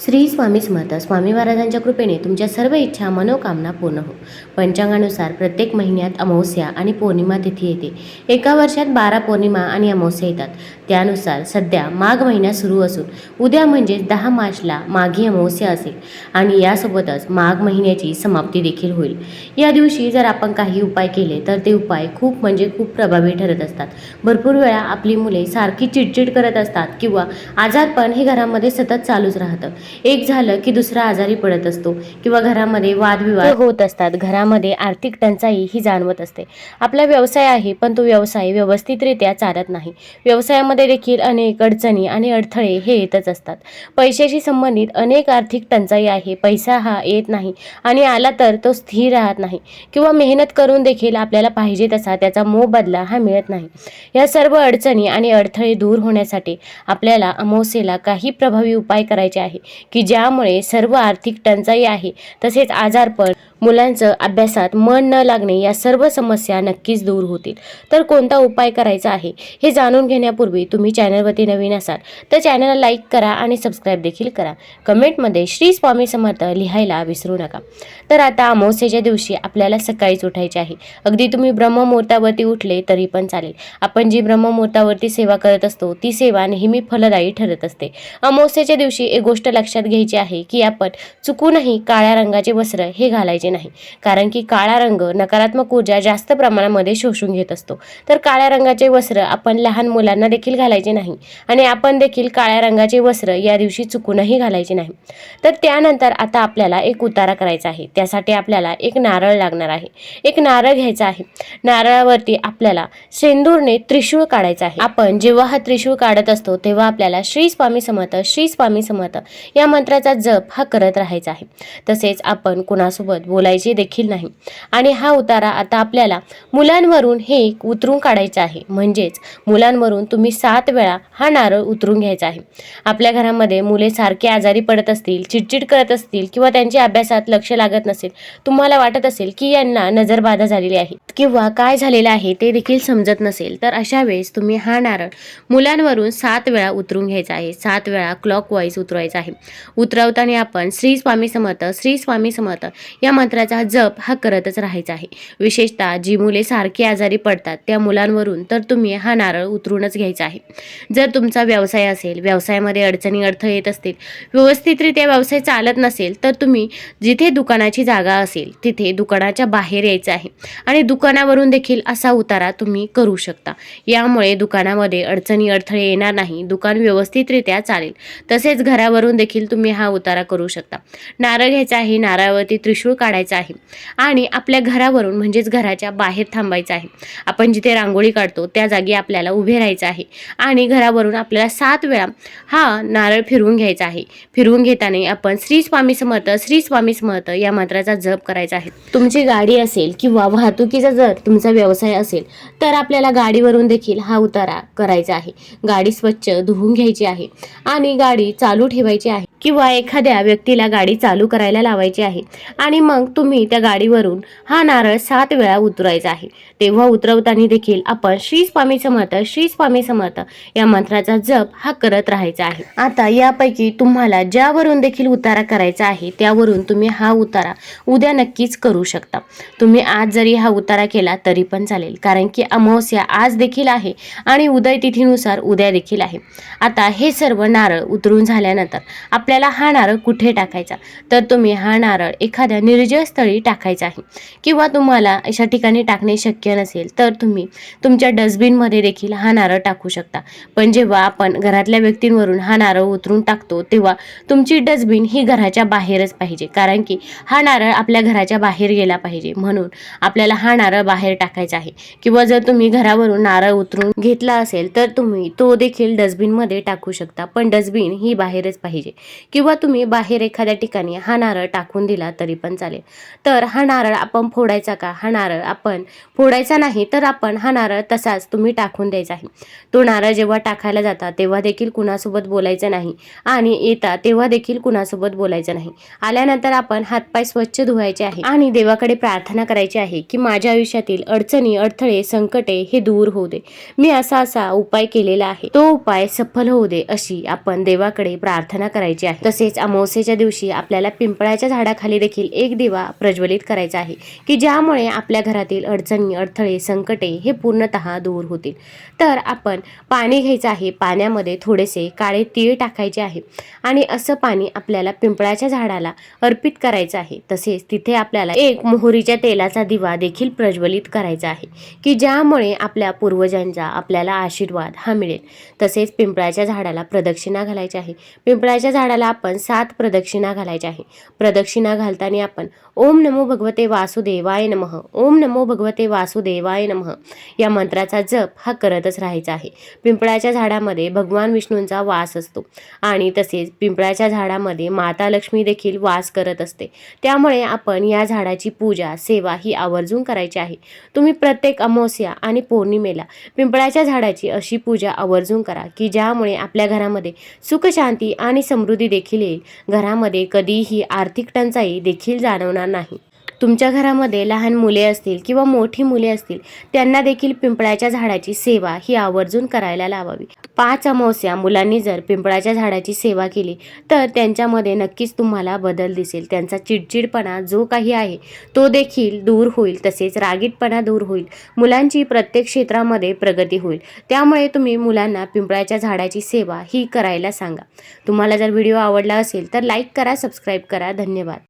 श्री स्वामी समर्थ स्वामी महाराजांच्या कृपेने तुमच्या सर्व इच्छा मनोकामना पूर्ण हो. पंचांगानुसार प्रत्येक महिन्यात अमावस्या आणि पौर्णिमा तिथी येते. एका वर्षात बारा पौर्णिमा आणि अमावस्या येतात. त्यानुसार सध्या माघ महिना सुरू असून उद्या म्हणजेच दहा मार्चला माघी अमावस्या असेल आणि यासोबतच माघ महिन्याची समाप्ती देखील होईल. या दिवशी जर आपण काही उपाय केले तर ते उपाय खूप म्हणजे खूप प्रभावी ठरत असतात. भरपूर वेळा आपली मुले सारखी चिडचिड करत असतात किंवा आजारपण हे घरामध्ये सतत चालूच राहतं. एक झालं की दुसरा आजारी पडत असतो किंवा घरामध्ये वादविवाद होत असतात. घरामध्ये आर्थिक टंचाई ही जाणवत असते. आपला व्यवसाय आहे पण तो व्यवसाय व्यवस्थितरित्या चालत नाही. व्यवसायामध्ये देखील अनेक अडचणी आणि अडथळे हे येतच असतात. पैशाशी संबंधित अनेक आर्थिक टंचाई आहे. पैसा हा येत नाही आणि आला तर तो स्थिर राहत नाही किंवा मेहनत करून देखील आपल्याला पाहिजे तसा त्याचा मोबदला हा मिळत नाही. या सर्व अडचणी आणि अडथळे दूर होण्यासाठी आपल्याला अमावस्येला काही प्रभावी उपाय करायचे आहे. की ज्यामुळे सर्व आर्थिक टंचाई आहे. तसेच आजारपण मुलांचं अभ्यासात मन न लागणे या सर्व समस्या नक्कीच दूर होतील. तर कोणता उपाय करायचा आहे हे जाणून घेण्यापूर्वी तुम्ही चॅनलवरती नवीन असाल तर चॅनलला लाईक करा आणि सबस्क्राईब देखील करा. कमेंटमध्ये श्री स्वामी समर्थ लिहायला विसरू नका. तर आता अमावस्येच्या दिवशी आपल्याला सकाळीच उठायचे आहे. अगदी तुम्ही ब्रह्ममुहूर्तावरती उठले तरी पण चालेल. आपण जी ब्रह्ममुहूर्तावरती सेवा करत असतो ती सेवा नेहमी फलदायी ठरत असते. अमावस्येच्या दिवशी एक गोष्ट लक्षात घ्यायची आहे की आपण चुकूनही काळ्या रंगाचे वस्त्र हे घालायचे नाही. कारण की काळा रंग नकारात्मक ऊर्जा जास्त प्रमाणामध्ये शोषून घेत असतो. तर काळ्या रंगाचे वस्त्र आपण लहान मुलांना देखील घालायचे नाही. आणि आपण देखील काळ्या रंगाचे वस्त्र या दिवशी चुकूनही घालायचे नाही. तर त्यानंतर आता आपल्याला एक उतारा करायचा आहे. त्यासाठी आपल्याला एक नारळ लागणार आहे. एक नारळ घ्यायचा आहे. नारळावरती आपल्याला सेंदूरने त्रिशूळ काढायचा आहे. आपण जेव्हा हा त्रिशूळ काढत असतो तेव्हा आपल्याला श्री स्वामी समर्थ श्री स्वामी समर्थ या मंत्राचा जप हा करत राहायचा आहे. तसेच आपण कुणासोबत बोलायचे देखील नाही. आणि हा उतारा आता आपल्याला मुलांवरून हे उतरून काढायचं आहे. म्हणजेच मुलांवरून तुम्ही सात वेळा हा नारळ उतरून घ्यायचा आहे. आपल्या घरामध्ये मुले सारखे आजारी पडत असतील चिडचिड करत असतील किंवा त्यांच्या अभ्यासात लक्ष लागत नसेल तुम्हाला वाटत असेल की यांना नजरबाधा झालेली आहे किंवा काय झालेलं आहे ते देखील समजत नसेल तर अशा वेळेस तुम्ही हा नारळ मुलांवरून सात वेळा उतरून घ्यायचा आहे. सात वेळा क्लॉक वाईज उतरवायचा आहे. उतरवताना आपण श्री स्वामी समर्थ श्री स्वामी समर्थ या मंत्राचा जप हा करतच राहायचा आहे. विशेषतः जी मुले सारखी आजारी पडतात त्या मुलांवरून तर तुम्ही हा नारळ उतरूनच घ्यायचा आहे. जर तुमचा व्यवसाय असेल व्यवसायामध्ये अडचणी अडथळे येत असतील व्यवस्थितरित्या व्यवसाय चालत नसेल तर तुम्ही जिथे दुकानाची जागा असेल तिथे दुकानाच्या बाहेर यायचं आहे. आणि दुकानावरून देखील असा उतारा तुम्ही करू शकता. यामुळे दुकानामध्ये अडचणी अडथळे येणार नाही दुकान व्यवस्थितरित्या चालेल. तसेच घरावरून देखील तुम्ही हा उतारा करू शकता. नारळ घ्यायचा आहे नारळावरती त्रिशूळ काढायचा आहे. आणि आपल्या घरावरून म्हणजेच घराच्या बाहेर थांबायचं आहे. आपण जिथे रांगोळी काढतो त्या जागी आपल्याला उभे राहायचं आहे. आणि घरावरून आपल्याला सात वेळा हा नारळ फिरवून घ्यायचा आहे. फिरवून घेताना आपण श्री स्वामी समर्थ श्री स्वामी समर्थ या मंत्राचा जप करायचा आहे. तुमची गाडी असेल किंवा वाहतुकीचा जर तुमचा व्यवसाय असेल तर आपल्याला गाडीवरून देखील हा उतारा करायचा आहे. गाडी स्वच्छ धुवून घ्यायची आहे. आणि गाडी चालू ठेवायची आहे. किंवा एखाद्या व्यक्तीला गाडी चालू करायला लावायची आहे आणि मग तुम्ही त्या गाडीवरून हा नारळ सात वेळा उतरायचा आहे. तेव्हा उतरवताना देखील आपण श्री स्वामी समर्थ श्री स्वामी समर्थ या मंत्राचा जप हा करत राहायचा आहे. आता यापैकी तुम्हाला ज्यावरून देखील उतारा करायचा आहे त्यावरून तुम्ही हा उतारा उद्या नक्कीच करू शकता. तुम्ही आज जरी हा उतारा केला तरी पण चालेल कारण की अमावस्या आज देखील आहे आणि उदय तिथीनुसार उद्या देखील आहे. आता हे सर्व नारळ उतरून झाल्यानंतर आपल्याला हा नारळ कुठे टाकायचा? तर तुम्ही हा नारळ एखाद्या निर्जय स्थळी टाकायचा आहे किंवा तुम्हाला अशा ठिकाणी टाकणे शक्य नसेल तर तुम्ही तुमच्या डस्टबिनमध्ये देखील हा नारळ टाकू शकता. पण जेव्हा आपण घरातल्या व्यक्तींवरून हा नारळ उतरून टाकतो तेव्हा तुमची डस्टबिन ही घराच्या बाहेरच पाहिजे. कारण की हा नारळ आपल्या घराच्या बाहेर गेला पाहिजे. म्हणून आपल्याला हा नारळ बाहेर टाकायचा आहे. किंवा जर तुम्ही घरावरून नारळ उतरून घेतला असेल तर तुम्ही तो देखील डस्टबिनमध्ये टाकू शकता. पण डस्टबिन ही बाहेरच पाहिजे. किंवा तुम्ही बाहेर एखाद्या ठिकाणी हा नारळ टाकून दिला तरी पण चालेल. तर हा नारळ आपण फोडायचा का? हा नारळ आपण फोडायचा नाही तर आपण हा नारळ तसाच तुम्ही टाकून द्यायचा आहे. तो नारळ जेव्हा टाकायला जाता तेव्हा देखील कुणासोबत बोलायचं नाही आणि येता तेव्हा देखील कुणासोबत बोलायचं नाही. आल्यानंतर आपण हातपाय स्वच्छ धुवायचे आहे आणि देवाकडे प्रार्थना करायची आहे की माझ्या आयुष्यातील अडचणी अडथळे संकटे हे दूर होऊ दे. मी असा असा उपाय केलेला आहे. तो उपाय सफल होऊ दे अशी आपण देवाकडे प्रार्थना करायची आहे. तसेच अमावस्येच्या दिवशी आपल्याला पिंपळाच्या झाडाखाली देखील एक दिवा प्रज्वलित करायचा आहे की ज्यामुळे आपल्या घरातील अडचणी अडथळे संकटे हे पूर्णतः दूर होतील. तर आपण पाणी घ्यायचं आहे. पाण्यामध्ये थोडेसे काळे तीळ टाकायचे आहे आणि असं पाणी आपल्याला पिंपळाच्या झाडाला अर्पित करायचं आहे. तसेच तिथे आपल्याला एक मोहरीच्या तेलाचा दिवा देखील प्रज्वलित करायचा आहे की ज्यामुळे आपल्या पूर्वजांचा आपल्याला आशीर्वाद हा मिळेल. तसेच पिंपळाच्या झाडाला प्रदक्षिणा घालायची आहे. पिंपळाच्या झाडाला आपण सात प्रदक्षिणा घालायच्या आहे. प्रदक्षिणा घालताना आपण ओम नमो भगवते वासुदेवाय नमः. ओम नमो भगवते वासुदेवाय नमः. या मंत्राचा जप हा करतच राहायचा आहे. पिंपळाच्या झाडामध्ये भगवान विष्णूंचा वास असतो आणि तसेच पिंपळाच्या झाडामध्ये माता लक्ष्मी देखील वास करत असते. त्यामुळे आपण या झाडाची पूजा सेवा ही आवर्जून करायची आहे. तुम्ही प्रत्येक अमावस्या आणि पौर्णिमेला पिंपळाच्या झाडाची अशी पूजा आवर्जून करा की ज्यामुळे आपल्या घरामध्ये सुखशांती आणि समृद्धी देखील येईल. घरामध्ये कधीही आर्थिक टंचाई देखील जाणवणार नाही. तुमच्या घरामध्ये लहान मुले असतील किंवा मोठी मुले असतील त्यांना देखील पिंपळाच्या झाडाची सेवा ही आवर्जून करायला लावावी. पाच अमावस्या मुलांनी जर पिंपळाच्या झाडाची सेवा केली तर त्यांच्यामध्ये नक्कीच तुम्हाला बदल दिसेल. त्यांचा चिडचिडपणा जो काही आहे तो देखील दूर होईल. तसेच रागीटपणा दूर होईल. मुलांची प्रत्येक क्षेत्रामध्ये प्रगती होईल. त्यामुळे तुम्ही मुलांना पिंपळाच्या झाडाची सेवा ही करायला सांगा. तुम्हाला जर व्हिडिओ आवडला असेल तर लाईक करा सबस्क्राईब करा. धन्यवाद.